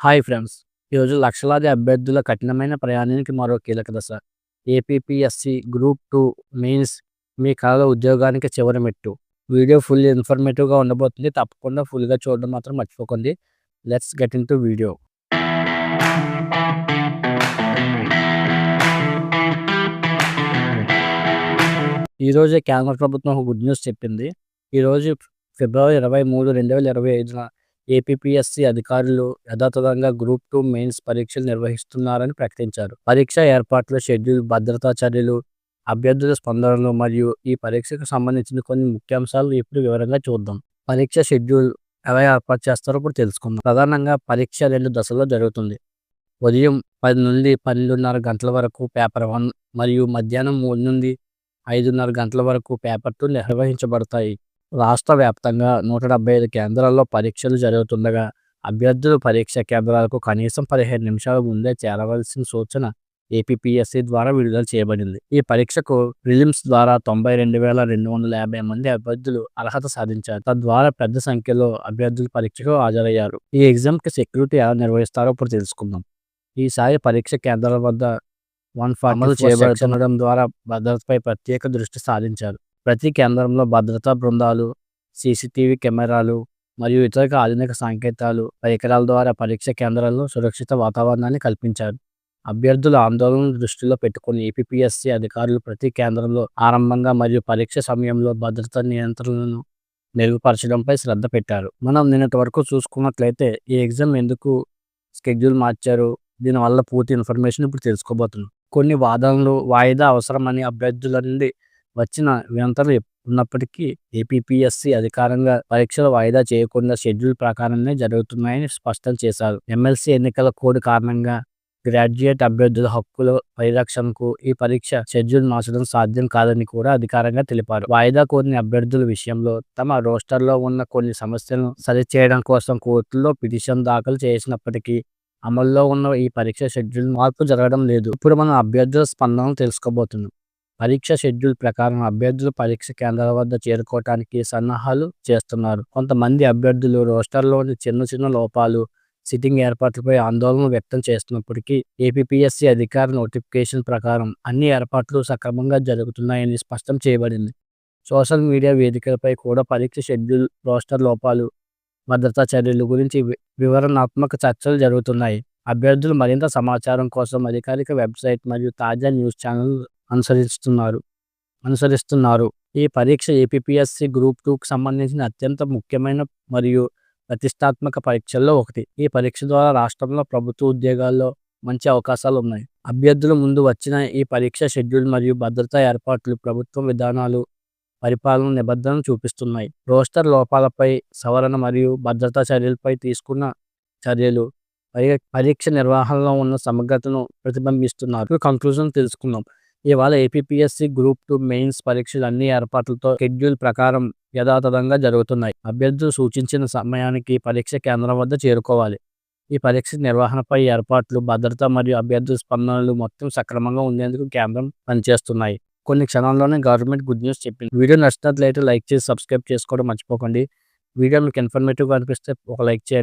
Hi friends. ఈరోజు లక్షలాది అభ్యర్థుల కఠినమైన ప్రయాణానికి మరో కీలక దశ. ఏపీపీఎస్సి గ్రూప్ టూ మెయిన్స్ మీ కళల ఉద్యోగానికి చివరి మెట్టు. వీడియో ఫుల్ ఇన్ఫర్మేటివ్గా ఉండబోతుంది. తప్పకుండా ఫుల్గా చూడడం మాత్రం మర్చిపోకండి. Let's get into video. ఈరోజే కేంద్ర ప్రభుత్వం ఒక గుడ్ న్యూస్ చెప్పింది. ఈరోజు ఫిబ్రవరి ఇరవై మూడు రెండు వేల ఇరవై ఐదున ఏపీపీఎస్సీ అధికారులు యథాతథంగా గ్రూప్ టూ మెయిన్స్ పరీక్షలు నిర్వహిస్తున్నారని ప్రకటించారు. పరీక్ష ఏర్పాట్లు షెడ్యూల్ భద్రతా చర్యలు అభ్యర్థుల స్పందనలు మరియు ఈ పరీక్షకు సంబంధించిన కొన్ని ముఖ్యాంశాలు ఇప్పుడు వివరంగా చూద్దాం. పరీక్ష షెడ్యూల్ ఎలా ఏర్పాటు చేస్తారో ఇప్పుడు తెలుసుకుందాం. ప్రధానంగా పరీక్ష రెండు దశల్లో జరుగుతుంది. ఉదయం పది నుండి పన్నెండున్నర గంటల వరకు పేపర్ వన్ మరియు మధ్యాహ్నం మూడు నుండి ఐదున్నర గంటల వరకు పేపర్ టూ నిర్వహించబడతాయి. రాష్ట్ర వ్యాప్తంగా నూట డెబ్బై ఐదు కేంద్రాల్లో పరీక్షలు జరుగుతుండగా అభ్యర్థులు పరీక్ష కేంద్రాలకు కనీసం పదిహేను నిమిషాల ముందే చేరవలసిన సూచన ఏపీపీఎస్సీ ద్వారా విడుదల చేయబడింది. ఈ పరీక్షకు ప్రిలిమ్స్ ద్వారా తొంభై రెండు వేల రెండు వందల యాభై మంది అభ్యర్థులు అర్హత సాధించారు. తద్వారా పెద్ద సంఖ్యలో అభ్యర్థులు పరీక్షకు హాజరయ్యారు. ఈ ఎగ్జామ్కి సెక్యూరిటీ ఎలా నిర్వహిస్తారో ఇప్పుడు తెలుసుకుందాం. ఈసారి పరీక్ష కేంద్రాల వద్ద వన్ ఫార్మల్ చేయబడడం ద్వారా భద్రతపై ప్రత్యేక దృష్టి సాధించారు. ప్రతి కేంద్రంలో భద్రతా బృందాలు సీసీటీవీ కెమెరాలు మరియు ఇతర ఆధునిక సాంకేతాలు పరికరాల ద్వారా పరీక్ష కేంద్రాల్లో సురక్షిత వాతావరణాన్ని కల్పించారు. అభ్యర్థుల ఆందోళన దృష్టిలో పెట్టుకుని ఏపీఎస్సీ అధికారులు ప్రతి కేంద్రంలో ఆరంభంగా మరియు పరీక్ష సమయంలో భద్రతా నియంత్రణలను మెరుగుపరచడంపై శ్రద్ధ పెట్టారు. మనం నిన్నటి వరకు చూసుకున్నట్లయితే ఈ ఎగ్జామ్ ఎందుకు స్కెడ్యూల్ మార్చారు? దీనివల్ల పూర్తి ఇన్ఫర్మేషన్ ఇప్పుడు తెలుసుకోబోతున్నాం. కొన్ని వాదనలు వాయిదా అవసరమని అభ్యర్థుల నుండి వచ్చిన వినంతలు ఉన్నప్పటికీ ఏపీపీఎస్సీ అధికారంగా పరీక్షలు వాయిదా చేయకుండా షెడ్యూల్ ప్రకారమే జరుగుతున్నాయని స్పష్టం చేశారు. ఎమ్మెల్సీ ఎన్నికల కోడ్ కారణంగా గ్రాడ్యుయేట్ అభ్యర్థుల హక్కుల పరిరక్షణకు ఈ పరీక్ష షెడ్యూల్ మార్చడం సాధ్యం కాదని కూడా అధికారంగా తెలిపారు. వాయిదా కోరిన అభ్యర్థుల విషయంలో తమ రోస్టర్లో ఉన్న కొన్ని సమస్యలను సరిచేయడం కోసం కోర్టులో పిటిషన్ దాఖలు చేసినప్పటికీ అమల్లో ఉన్న ఈ పరీక్ష షెడ్యూల్ మార్పు జరగడం లేదు. ఇప్పుడు మనం అభ్యర్థుల స్పందన తెలుసుకోబోతున్నాం. పరీక్ష షెడ్యూల్ ప్రకారం అభ్యర్థులు పరీక్ష కేంద్రాల వద్ద చేరుకోవటానికి సన్నాహాలు చేస్తున్నారు. కొంతమంది అభ్యర్థులు రోస్టర్లోని చిన్న చిన్న లోపాలు సిట్టింగ్ ఏర్పాట్లపై ఆందోళన వ్యక్తం చేస్తున్నప్పటికీ ఏపీపీఎస్సీ అధికార నోటిఫికేషన్ ప్రకారం అన్ని ఏర్పాట్లు సక్రమంగా జరుగుతున్నాయని స్పష్టం చేయబడింది. సోషల్ మీడియా వేదికలపై కూడా పరీక్ష షెడ్యూల్ రోస్టర్ లోపాలు భద్రతా చర్యల గురించి వివరణాత్మక చర్చలు జరుగుతున్నాయి. అభ్యర్థులు మరింత సమాచారం కోసం అధికారిక వెబ్సైట్ మరియు తాజా న్యూస్ ఛానల్ అనుసరిస్తున్నారు. అనుసరిస్తున్నారు. ఈ పరీక్ష ఏపీఎస్సి గ్రూప్ టూకి సంబంధించిన అత్యంత ముఖ్యమైన మరియు ప్రతిష్టాత్మక పరీక్షల్లో ఒకటి. ఈ పరీక్ష ద్వారా రాష్ట్రంలో ప్రభుత్వ ఉద్యోగాల్లో మంచి అవకాశాలు ఉన్నాయి. అభ్యర్థుల ముందు వచ్చిన ఈ పరీక్ష షెడ్యూల్ మరియు భద్రతా ఏర్పాట్లు ప్రభుత్వ విధానాలు పరిపాలన నిబంధనలు చూపిస్తున్నాయి. రోస్టర్ లోపాలపై సవరణ మరియు భద్రతా చర్యలపై తీసుకున్న చర్యలు పరీక్ష నిర్వహణలో ఉన్న సమగ్రతను ప్రతిబింబిస్తున్నారు. కంక్లూజన్ తెలుసుకుందాం. ఇవాళ ఏపీఎస్సి గ్రూప్ టూ మెయిన్స్ పరీక్షలు అన్ని ఏర్పాట్లతో షెడ్యూల్ ప్రకారం యథాతథంగా జరుగుతున్నాయి. అభ్యర్థులు సూచించిన సమయానికి పరీక్ష కేంద్రం వద్ద చేరుకోవాలి. ఈ పరీక్ష నిర్వహణపై ఏర్పాట్లు భద్రత మరియు అభ్యర్థుల స్పందనలు మొత్తం సక్రమంగా ఉండేందుకు కేంద్రం పనిచేస్తున్నాయి. కొన్ని క్షణాల్లోనే గవర్నమెంట్ గుడ్ న్యూస్ చెప్పింది. వీడియో నచ్చినట్లయితే లైక్ చేసి సబ్స్క్రైబ్ చేసుకోవడం మర్చిపోకండి. వీడియో మీకు ఇన్ఫర్మేటివ్గా అనిపిస్తే ఒక లైక్ చేయండి.